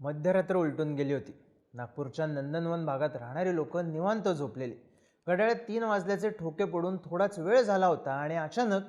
मध्यरात्र उलटून गेली होती. नागपूरच्या नंदनवन भागात राहणारी लोक निवांत झोपलेली. घड्याळ्यात तीन वाजल्याचे ठोके पडून थोडाच वेळ झाला होता आणि अचानक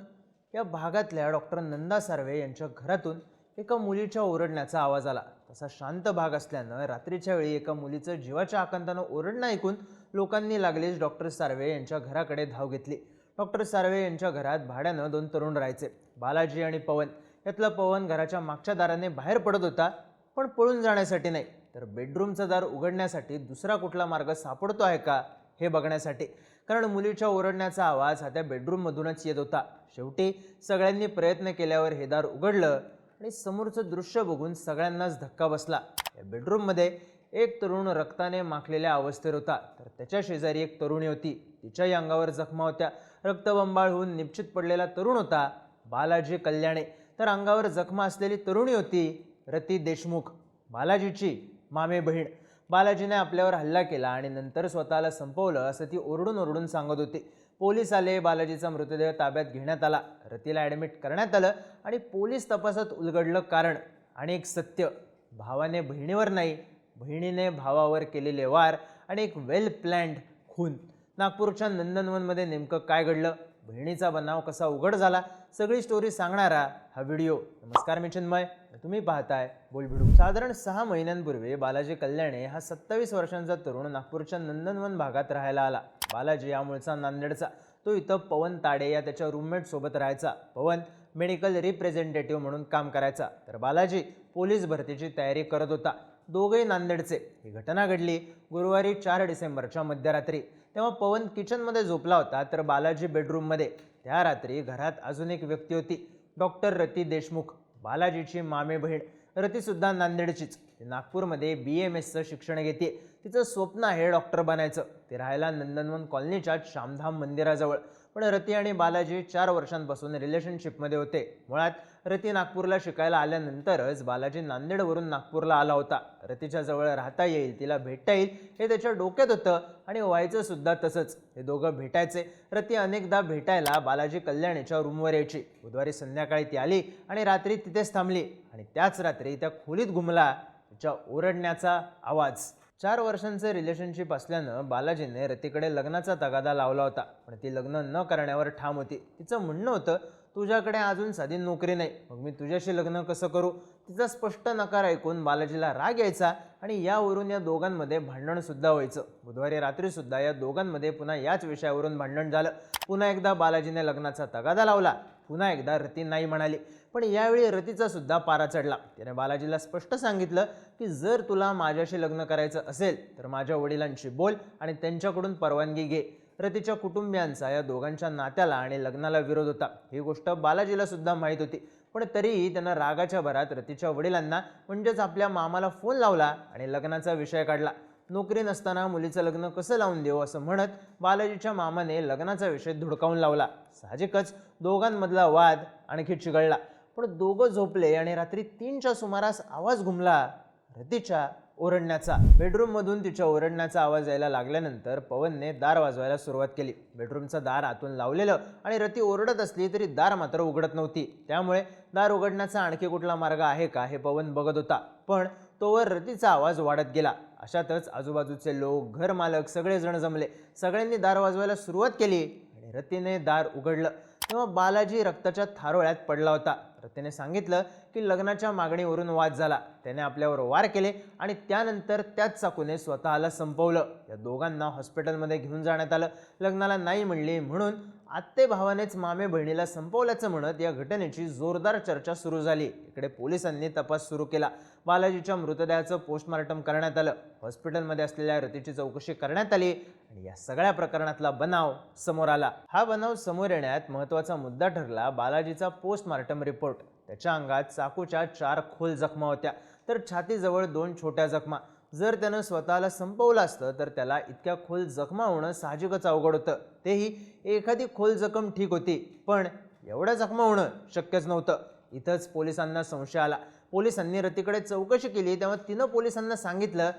या भागातल्या डॉक्टर नंदा सार्वे यांच्या घरातून एका मुलीच्या ओरडण्याचा आवाज आला. तसा शांत भाग असल्यानं रात्रीच्या वेळी एका मुलीचं जीवाच्या आकांतानं ओरडणं ऐकून लोकांनी लागलीच डॉक्टर सार्वे यांच्या घराकडे धाव घेतली. डॉक्टर सार्वे यांच्या घरात भाड्यानं दोन तरुण राहायचे. बालाजी आणि पवन. यातला पवन घराच्या मागच्या दाराने बाहेर पडत होता. पण पळून जाण्यासाठी नाही. तर बेडरूमचं दार उघडण्यासाठी दुसरा कुठला मार्ग सापडतो आहे का हे बघण्यासाठी. कारण मुलीच्या ओरडण्याचा आवाज हा त्या बेडरूममधूनच येत होता. शेवटी सगळ्यांनी प्रयत्न केल्यावर हे दार उघडलं आणि समोरचं दृश्य बघून सगळ्यांनाच धक्का बसला. या बेडरूममध्ये एक तरुण रक्ताने माखलेल्या अवस्थेत होता. तर त्याच्या शेजारी एक तरुणी होती. तिच्याही अंगावर जखमा होत्या. रक्तबंबाळ होऊन निश्चित पडलेला तरुण होता बालाजी कल्याणे. तर अंगावर जखमा असलेली तरुणी होती रती देशमुख बालाजीची मामे बहीण. बालाजीने आपल्यावर हल्ला केला आणि नंतर स्वतःला संपवलं असं ती ओरडून ओरडून सांगत होती. पोलीस आले बालाजीचा मृतदेह ताब्यात घेण्यात आला. रतीला ॲडमिट करण्यात आलं आणि पोलीस तपासात उलगडलं कारण आणि एक सत्य भावाने बहिणीवर नाही बहिणीने भावावर केलेले वार आणि एक वेल प्लॅन्ड खून. नागपूरच्या नंदनवनमध्ये नेमकं काय घडलं? बहिणीचा बनाव कसा उघड झाला सगळी स्टोरी सांगणारा हा व्हिडिओ नमस्कार मी चिन्मय. तुम्ही पाहताय बोलभिडू साधारण सहा महिन्यांपूर्वी बालाजी कल्याणे हा सत्तावीस वर्षांचा तरुण नागपूरच्या नंदनवन भागात राहायला आला. बालाजी या मूळचा नांदेडचा. तो इथं पवन ताडे या त्याच्या रूममेटसोबत राहायचा. पवन मेडिकल रिप्रेझेंटेटिव्ह म्हणून काम करायचा. तर बालाजी पोलीस भरतीची तयारी करत होता. दोघेही नांदेडचे. ही घटना घडली गुरुवारी चार डिसेंबरच्या मध्यरात्री. तेव्हा पवन किचनमध्ये झोपला होता तर बालाजी बेडरूममध्ये. त्या रात्री घरात अजून एक व्यक्ती होती डॉक्टर रती देशमुख. बालाजीची मामे बहीण. रतीसुद्धा नांदेडचीच. नागपूरमध्ये बी एम एसचं शिक्षण घेते. तिचं स्वप्न आहे डॉक्टर बनायचं. ते राहायला नंदनवन कॉलनीच्या श्यामधाम मंदिराजवळ. पण रती आणि बालाजी चार वर्षांपासून रिलेशनशिपमध्ये होते. मुळात रती नागपूरला शिकायला आल्यानंतरच बालाजी नांदेडवरून नागपूरला आला होता. रतीच्या जवळ राहता येईल तिला भेटता येईल हे त्याच्या डोक्यात होतं आणि व्हायचं सुद्धा तसंच. हे दोघं भेटायचे. रती अनेकदा भेटायला बालाजी कल्याणीच्या रूमवर यायची. बुधवारी संध्याकाळी ती आली आणि रात्री तिथेच थांबली आणि त्याच रात्री त्या खोलीत घुमला. तिच्या ओरडण्याचा आवाज. चार वर्षांचं रिलेशनशिप असल्यानं बालाजीने रतीकडे लग्नाचा तगादा लावला होता. पण ती लग्न न करण्यावर ठाम होती. तिचं म्हणणं होतं तुझ्याकडे अजून साधी नोकरी नाही. मग मी तुझ्याशी लग्न कसं करू? तिचा स्पष्ट नकार ऐकून बालाजीला राग यायचा आणि यावरून या दोघांमध्ये भांडणसुद्धा व्हायचं. बुधवारी रात्रीसुद्धा या दोघांमध्ये पुन्हा याच विषयावरून भांडण झालं. पुन्हा एकदा बालाजीने लग्नाचा तगादा लावला. पुन्हा एकदा रती नाही म्हणाली. पण यावेळी रतीचा सुद्धा पारा चढला. त्याने बालाजीला स्पष्ट सांगितलं की जर तुला माझ्याशी लग्न करायचं असेल तर माझ्या वडिलांशी बोल आणि त्यांच्याकडून परवानगी घे. रतीच्या कुटुंबियांचा या दोघांच्या नात्याला आणि लग्नाला विरोध होता. ही गोष्ट बालाजीला सुद्धा माहीत होती. पण तरीही त्यानं रागाच्या भरात रतीच्या वडिलांना म्हणजेच आपल्या मामाला फोन लावला आणि लग्नाचा विषय काढला. नोकरी नसताना मुलीचं लग्न कसं लावून देऊ असं म्हणत बालाजीच्या मामाने लग्नाचा विषय धुडकावून लावला. साहजिकच दोघांमधला वाद आणखी चिघळला. पण दोघं झोपले आणि रात्री तीनच्या सुमारास आवाज घुमला रतीच्या ओरडण्याचा. बेडरूममधून तिच्या ओरडण्याचा आवाज यायला लागल्यानंतर पवनने दार वाजवायला सुरुवात केली. बेडरूमचं दार आतून लावलेलं आणि रती ओरडत असली तरी दार मात्र उघडत नव्हती. त्यामुळे दार उघडण्याचा आणखी कुठला मार्ग आहे का हे पवन बघत होता. पण तोवर रतीचा आवाज वाढत गेला. अशातच आजूबाजूचे लोक घरमालक सगळेजण जमले. सगळ्यांनी दार वाजवायला सुरुवात केली आणि रतीने दार उघडलं. तेव्हा बालाजी रक्ताच्या थारोळ्यात पडला होता. रतीने सांगितलं की लग्नाच्या मागणीवरून वाद झाला. त्याने आपल्यावर वार केले आणि त्यानंतर त्याच चाकूने स्वतःला संपवलं. या दोघांना हॉस्पिटलमध्ये घेऊन जाण्यात आलं. लग्नाला नाही म्हणली म्हणून आत्ते भावानेच मामे बहिणीला संपवल्याचं म्हणत या घटनेची जोरदार चर्चा सुरू झाली. इकडे पोलिसांनी तपास सुरू केला. बालाजीच्या मृतदेहाचं पोस्टमार्टम करण्यात आलं. हॉस्पिटलमध्ये असलेल्या रतीची चौकशी करण्यात आली आणि या सगळ्या प्रकरणातला बनाव समोर आला. हा बनाव समोर येण्यात महत्त्वाचा मुद्दा ठरला बालाजीचा पोस्टमार्टम रिपोर्ट त्याच्या अंगात चाकूच्या चार खोल जखमा होत्या. तर छातीजवळ दोन छोट्या जखमा. जर त्यानं स्वतःला संपवलं असतं तर त्याला इतक्या खोल जखमा होणं साहजिकच अवघड होतं. तेही एखादी खोल जखम ठीक होती पण एवढ्या जखमा होणं शक्यच नव्हतं. इथंच पोलिसांना संशय आला. पोलिसांनी रतीकडे चौकशी केली तेव्हा तिनं पोलिसांना सांगितलं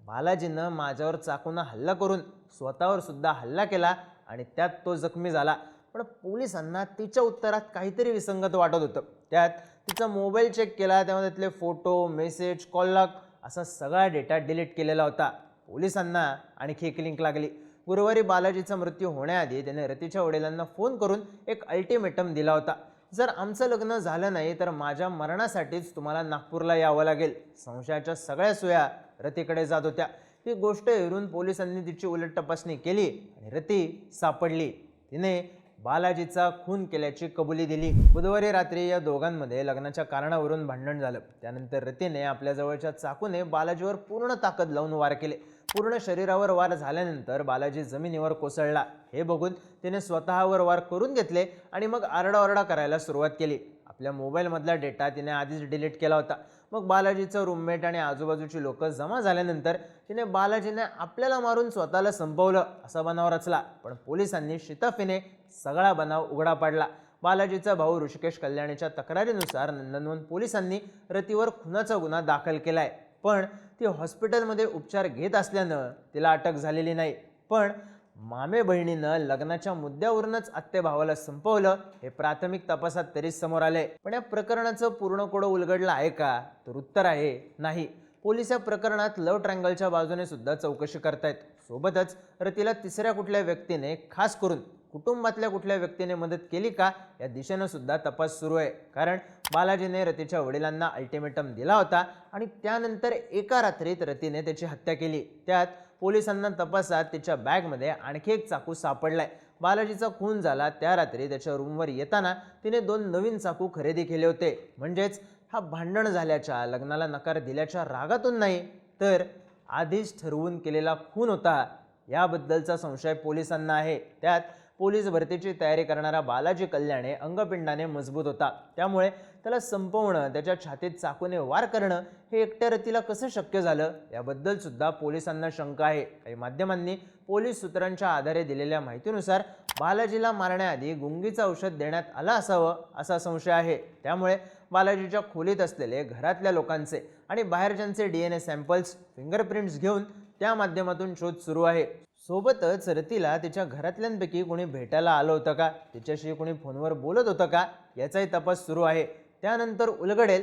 बालाजीनं माझ्यावर चाकूनं हल्ला करून स्वतःवर सुद्धा हल्ला केला आणि त्यात तो जखमी झाला. पण पोलिसांना तिच्या उत्तरात काहीतरी विसंगत वाटत होतं. त्यात तिचा मोबाईल चेक केला तेव्हा त्यातले फोटो मेसेज कॉल लॉग असा सगळा डेटा डिलीट केलेला होता. पोलिसांना आणखी एक लिंक लागली. गुरुवारी बालाजीचा मृत्यू होण्याआधी त्याने रतीच्या वडिलांना फोन करून एक अल्टिमेटम दिला होता. जर आमचं लग्न झालं नाही तर माझ्या मरणासाठीच तुम्हाला नागपूरला यावं लागेल. संशयाच्या सगळ्या सोया रतीकडे जात होत्या. ही गोष्ट हेरून पोलिसांनी तिची उलट तपासणी केली आणि रती सापडली. तिने बालाजीचा खून केल्याची कबुली दिली. बुधवारी रात्री या दोघांमध्ये लग्नाच्या कारणावरून भांडण झालं. त्यानंतर रतीने आपल्या जवळच्या चाकूने बालाजीवर पूर्ण ताकद लावून वार केले. पूर्ण शरीरावर वार झाल्यानंतर बालाजी जमिनीवर कोसळला. हे बघून तिने स्वतःवर वार करून घेतले आणि मग आरडाओरडा करायला सुरुवात केली. आपल्या मोबाईलमधला डेटा तिने आधीच डिलीट केला होता. मग बालाजीचं रूममेट आणि आजूबाजूची लोकं जमा झाल्यानंतर तिने बालाजीने आपल्याला मारून स्वतःला संपवलं असा बनाव रचला. पण पोलिसांनी शिताफीने सगळा बनाव उघडा पाडला. बालाजीचा भाऊ ऋषिकेश कल्याणीच्या तक्रारीनुसार नंदनवन पोलिसांनी रतीवर खुनाचा गुन्हा दाखल केला आहे पण ती हॉस्पिटलमध्ये उपचार घेत असल्यानं तिला अटक झालेली नाही. पण मामे बहिणीनं लग्नाच्या मुद्द्यावरूनच आत्ते भावाला संपवलं. हे प्राथमिक तपासात तरी समोर आले पण या प्रकरणाचं पूर्ण कोडं उलगडलं आहे का? तर उत्तर आहे नाही. पोलीस या प्रकरणात लव ट्रँगलच्या बाजूने सुद्धा चौकशी करतायत. सोबतच रतीला तिसऱ्या कुठल्या व्यक्तीने खास करून कुटुंबातल्या कुठल्या व्यक्तीने मदत केली का? या दिशेनं सुद्धा तपास सुरू आहे. कारण बालाजीने रतीच्या वडिलांना अल्टिमेटम दिला होता आणि त्यानंतर एका रात्रीत रतीने त्याची हत्या केली. त्यात पोलिसांना तपासात तिच्या बॅगमध्ये आणखी एक चाकू सापडलाय. बालाजीचा खून झाला त्या रात्री त्याच्या रूमवर येताना तिने दोन नवीन चाकू खरेदी केले होते. म्हणजेच हा भांडण झाल्याच्या लग्नाला नकार दिल्याच्या रागातून नाही तर आधीच ठरवून केलेला खून होता. याबद्दलचा संशय पोलिसांना आहे. त्यात पोलीस भरतीची तयारी करणारा बालाजी कल्याणे अंगपिंडाने मजबूत होता. त्यामुळे त्याला संपवणं त्याच्या छातीत चाकूने वार करणं हे एकट्या रतीला कसं शक्य झालं? याबद्दल सुद्धा पोलिसांना शंका आहे. काही माध्यमांनी पोलीस सूत्रांच्या आधारे दिलेल्या माहितीनुसार बालाजीला मारण्याआधी गुंगीचं औषध देण्यात आलं असावं असा संशय आहे. त्यामुळे बालाजीच्या खोलीत असलेले घरातल्या लोकांचे आणि बाहेरच्यांचे D N A samples fingerprints घेऊन त्या माध्यमातून शोध सुरू आहे. सोबतच रतीला तिच्या घरातल्यांपैकी कोणी भेटायला आलं होतं का? तिच्याशी कोणी फोनवर बोलत होतं का? याचाही तपास सुरू आहे. त्यानंतर उलगडेल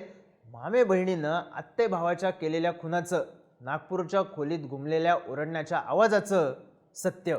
मामे बहिणीनं आत्ते भावाच्या केलेल्या खुनाचं नागपूरच्या खोलीत घुमलेल्या ओरडण्याच्या आवाजाचं सत्य.